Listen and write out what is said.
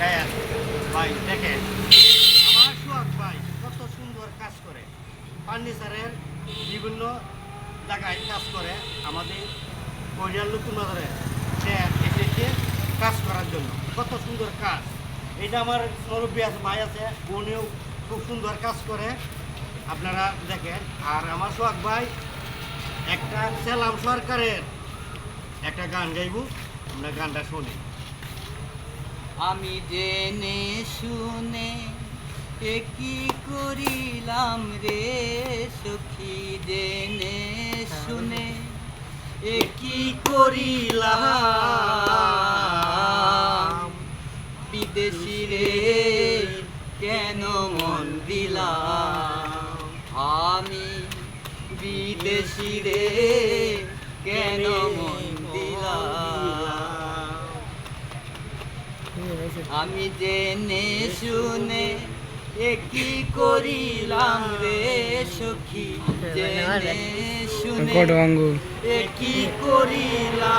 গায়ে ভাই, দেখেন। আমার ভাই কত সুন্দর কাজ করে। ফার্নিচারের বিভিন্ন জায়গায় কাজ করে আমাদের সে কাজ করার জন্য। কত সুন্দর কাজ। এটা আমার মুরব্বী ভাই আছে উনিও খুব সুন্দর কাজ করে। আপনারা দেখেন, আর আমার সোহাগ ভাই একটা সেলাম সরকারের একটা গান গাইব। আমরা গানটা শুনি। আমি জেনে শুনে কি করিলাম রে সখী? জেনে শুনে কি করিলাম? বিদেশি রে, কেন মন দিলাম? আমি বিদেশি রে আমি জেনে শুনে এ কি করিলাম রে সখী? জেনে শুনে কি করিলাম